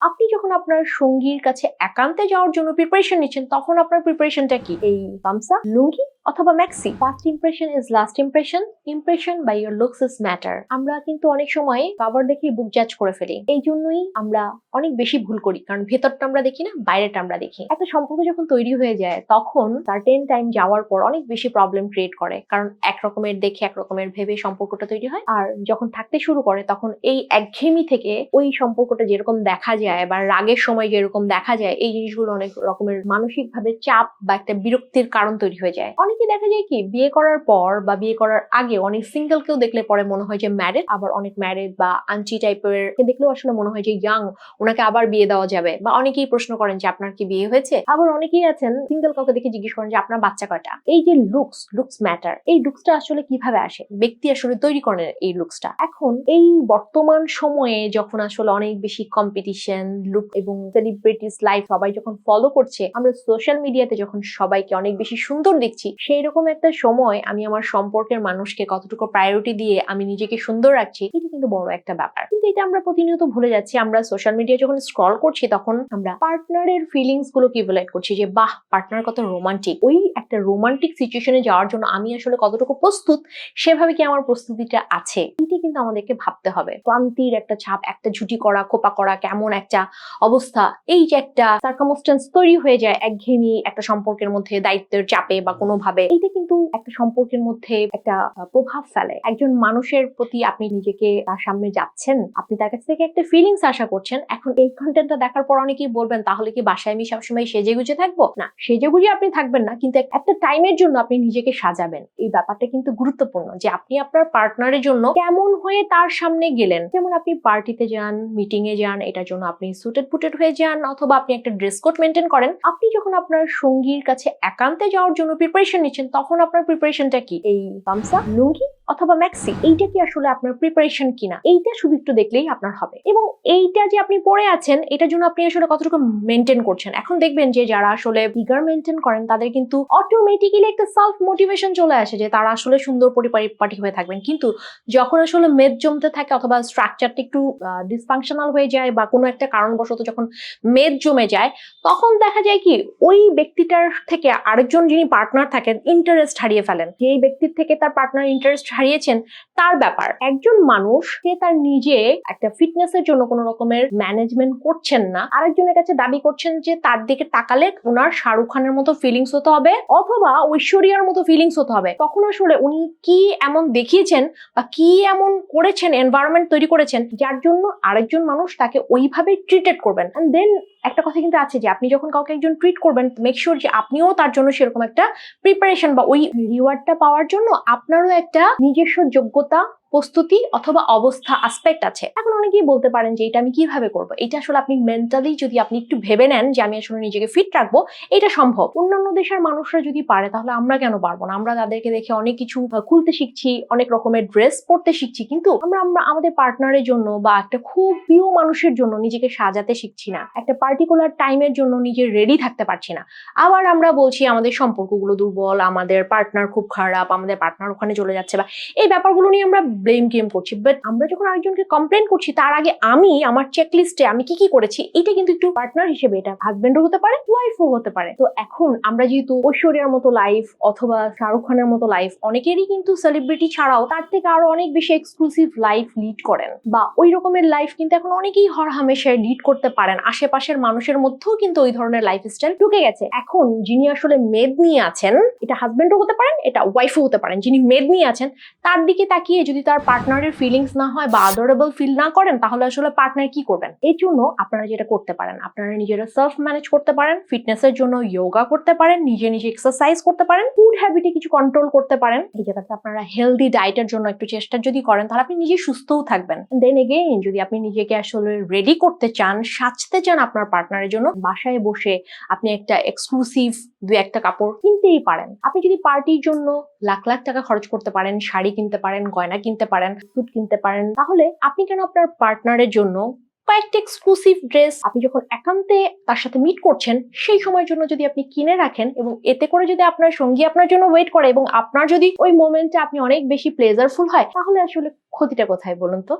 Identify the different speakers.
Speaker 1: আপনি যখন আপনার সঙ্গীর কাছে একান্তে যাওয়ার জন্য প্রিপারেশন নিচ্ছেন তখন আপনার প্রিপারেশনটা কি? এই পামসা লুঙ্গি? অথবা maxi first impression is last impression impression by your looks is matter আমরা কিন্তু অনেক সময় কাভার দেখে বুক জাজ করে ফেলি। এই জন্যই আমরা অনেক বেশি ভুল করি। কারণ ভেতরটা আমরা দেখি না বাইরেটা আমরা দেখি। একটা সম্পর্ক যখন তৈরি হয়ে যায়, তখন সার্টেন টাইম যাওয়ার পর অনেক বেশি প্রবলেম ক্রিয়েট করে। কারণ এক রকমের দেখে এক রকমের ভেবে সম্পর্কটা তৈরি হয়। আর যখন থাকতে শুরু করে, তখন এই একঘেয়েমি থেকে ওই সম্পর্কটা যেরকম দেখা যায় বা রাগের সময় যেরকম দেখা যায়, এই জিনিসগুলো অনেক রকমের মানসিক ভাবে চাপ বা একটা বিরক্তির কারণ তৈরি হয়ে যায়। অনেকে দেখা যায় কি, বিয়ে করার পর বা বিয়ে করার আগে অনেক সিঙ্গেল কেউ দেখলে পরে মনে হয় যে ম্যারেড আবার অনেক ম্যারেড বা আন্টি টাইপের দেখলেও আসলে মনে হয় যে ইয়াং ওনাকে আবার বিয়ে দেওয়া যাবে। বা অনেকেই প্রশ্ন করেন যে আপনার কি বিয়ে হয়েছে? আবার অনেকেই আছেন সিঙ্গেল কাউকে দেখে জিজ্ঞেস করেন যে আপনার বাচ্চা কয়টা? এই যে লুকস লুকস ম্যাটার এই লুকসটা আসলে কীভাবে আসে? ব্যক্তি আসলে তৈরি করেন এই লুকসটা এখন এই বর্তমান সময়ে যখন আসলে অনেক বেশি কম্পিটিশন লুক এবং সেলিব্রিটিস লাইফ সবাই যখন ফলো করছে, আমরা সোশ্যাল মিডিয়াতে যখন সবাইকে অনেক বেশি সুন্দর দেখছি সেই রকম একটা সময় আমি আমার সম্পর্কের মানুষকে কতটুকু প্রায়োরিটি দিয়ে আমি নিজেকে সুন্দর রাখছি, এটা কিন্তু বড় একটা ব্যাপার। কিন্তু এটা আমরা প্রতিনিয়ত ভুলে যাচ্ছি। আমরা সোশ্যাল মিডিয়া যখন স্ক্রল করছি তখন আমরা পার্টনারের ফিলিংসগুলো কি ইভ্যালুয়েট করছি? যে, বাহ পার্টনার কত রোমান্টিক ওই একটা রোমান্টিক সিচুয়েশনে যাওয়ার জন্য আমি আসলে কতটুকু প্রস্তুত, সেভাবে কি আমার প্রস্তুতিটা আছে? এটি কিন্তু আমাদেরকে ভাবতে হবে। ক্লান্তির একটা ছাপ, একটা ঝুটি করা, খোপা করা, কেমন একটা অবস্থা, এই যে একটা সার্কামস্টেন্স তৈরি হয়ে যায় একঘেয়েমি একটা সম্পর্কের মধ্যে, দায়িত্বের চাপে বা কোনোভাবে। এটা কিন্তু একটা সম্পর্কের মধ্যে একটা প্রভাব ফেলে। একজন মানুষের প্রতি আপনি নিজেকে তার সামনে যাচ্ছেন, আপনি তার কাছ থেকে একটা ফিলিংস আশা করছেন। এখন এই কন্টেন্টটা দেখার পর অনেকেই বলবেন, তাহলে কি বাসায় আমি সবসময় সেজে গুজে থাকব? না সেজে গুজে আপনি থাকবেন না, কিন্তু এক- একটা টাইমের জন্য আপনি নিজেকে সাজাবেন। এই ব্যাপারটা কিন্তু গুরুত্বপূর্ণ যে আপনি আপনার পার্টনারের জন্য কেমন হয়ে তার সামনে গেলেন। যেমন আপনি পার্টিতে যান মিটিং এ যান, এটার জন্য আপনি সুটেড পুটেড হয়ে যান, অথবা আপনি একটা ড্রেস কোড মেনটেন করেন। আপনি যখন আপনার সঙ্গীর কাছে একান্তে যাওয়ার জন্য প্রিপারেশন নিচ্ছেন তখন আপনার প্রিপারেশনটা কি? এই গামছা লুঙ্গি? অথবা ম্যাক্সি এইটা কি আসলে আপনার প্রিপারেশন কিনা? এইটা শুধু একটু দেখলেই আপনার হবে। এবং এইটা যে আপনি পরে আছেন, এটার জন্য আপনি আসলে কতটুকু মেনটেন করছেন? এখন দেখবেন যে যারা আসলে ফিগার মেনটেন করেন, তাদের কিন্তু অটোমেটিক্যালি একটা সেলফ মোটিভেশন চলে আসে যে তারা আসলে সুন্দর পরিপাটি হয়ে থাকবেন। কিন্তু যখন আসলে মেদ জমতে থাকে অথবা স্ট্রাকচারটা একটু ডিসফাংশনাল হয়ে যায় বা কোনো একটা কারণবশত যখন মেদ জমে যায়, তখন দেখা যায় কি, ওই ব্যক্তিটার থেকে আরেকজন যিনি পার্টনার থাকেন ইন্টারেস্ট হারিয়ে ফেলেন। যেই ব্যক্তির থেকে তার পার্টনার ইন্টারেস্ট হারিয়েছেন তার ব্যাপার। একজন মানুষ সে তার নিজে একটা ফিটনেসের জন্য কোনো রকমের ম্যানেজমেন্ট করছেন না। আরেকজনের কাছে দাবি করছেন যে তার দিকে তাকালে ওনার শাহরুখ খানের মতো ফিলিংস হতে হবে অথবা ঐশ্বরিয়ার মতো ফিলিংস হতে হবে। তখন আসলে উনি কি এমন দেখিয়েছেন বা কি এমন করেছেন এনভায়রনমেন্ট তৈরি করেছেন, যার জন্য আরেকজন মানুষ তাকে ওইভাবে ট্রিটেড করবেন। দেন একটা কথা কিন্তু আছে যে আপনি যখন কাউকে একজন ট্রিট করবেন মেক শিওর যে আপনিও তার জন্য সেরকম একটা প্রিপারেশন বা ওই রিওয়ার্ডটা পাওয়ার জন্য আপনারও একটা নিজস্ব যোগ্যতা প্রস্তুতি অথবা অবস্থা আসপেক্ট আছে। এখন অনেকেই বলতে পারেন যে এটা আমি কীভাবে করব? এটা আসলে আপনি মেন্টালি যদি আপনি একটু ভেবে নেন যে আমি আসলে নিজেকে ফিট রাখব, এটা সম্ভব। অন্যান্য দেশের মানুষরা যদি পারে, তাহলে আমরা কেন পারব না? আমরা তাদেরকে দেখে অনেক কিছু খুলতে শিখছি, অনেক রকমের ড্রেস পরতে শিখছি, কিন্তু আমরা আমরা আমাদের পার্টনারের জন্য বা একটা খুব প্রিয় মানুষের জন্য নিজেকে সাজাতে শিখছি না। একটা পার্টিকুলার টাইমের জন্য নিজে রেডি থাকতে পারছি না। আবার আমরা বলছি আমাদের সম্পর্কগুলো দুর্বল, আমাদের পার্টনার খুব খারাপ, আমাদের পার্টনার ওখানে চলে যাচ্ছে বা এই ব্যাপারগুলো নিয়ে আমরা ব্লেম গেম করছি। বাট আমরা যখন আরেকজনকে কমপ্লেন করছি, তার আগে আমি আমার চেক লিস্টে আমি কি কি করেছি, এটা কিন্তু একটু পার্টনার হিসেবে এটা হাজবেন্ডও হতে পারে ওয়াইফও হতে পারে। তো এখন আমরা যেহেতু ঐশ্বরিয়ার মতো লাইফ অথবা শাহরুখ খানের মতো লাইফ অনেকেরই কিন্তু সেলিব্রিটি ছাড়াও তার থেকে আরও অনেক বেশি এক্সক্লুসিভ লাইফ লিড করেন। বা ওই রকমের লাইফ কিন্তু এখন অনেকেই হর হামেশায় লিড করতে পারেন। আশেপাশের মানুষের মধ্যেও কিন্তু ওই ধরনের লাইফ স্টাইল ঢুকে গেছে। এখন যিনি আসলে মেদ নিয়ে আছেন, এটা হাজবেন্ডও হতে পারেন, এটা ওয়াইফও হতে পারেন। যিনি মেদ নিয়ে আছেন, তার দিকে তাকিয়ে যদি তার পার্টনারের ফিলিংস না হয় বা আদরেবল ফিল না করেন, তাহলে আসলে পার্টনার কি করবেন? এই জন্য আপনারা যেটা করতে পারেন, আপনারা নিজেরা সেলফ ম্যানেজ করতে পারেন ফিটনেসের জন্য যোগা করতে পারেন, নিজে নিজে এক্সারসাইজ করতে পারেন ফুড হ্যাবিটে কিছু কন্ট্রোল করতে পারেন। এই জায়গাতে আপনারা হেলদি ডায়েটের জন্য একটু চেষ্টা যদি করেন, তাহলে আপনি নিজে সুস্থও থাকবেন। দেন এগেইন যদি আপনি নিজেকে আসলে রেডি করতে চান, সাজতে চান আপনার পার্টনারের জন্য, বাসায় বসে আপনি একটা এক্সক্লুসিভ দু একটা কাপড় কিনতেই পারেন। আপনি যদি পার্টির জন্য লাখ লাখ টাকা খরচ করতে পারেন, শাড়ি কিনতে পারেন, গয়না কিনতে পারেন সুট কিনতে পারেন। তাহলে আপনি কেন আপনার পার্টনারের জন্য কয়েকটা এক্সক্লুসিভ ড্রেস আপনি যখন একান্তে তার সাথে মিট করছেন, সেই সময়ের জন্য যদি আপনি কিনে রাখেন এবং এতে করে যদি আপনার সঙ্গী আপনার জন্য ওয়েট করে এবং আপনার যদি ওই মোমেন্টে আপনি অনেক বেশি প্লেজারফুল হয়, তাহলে আসলে ক্ষতিটা কোথায় বলুন তো?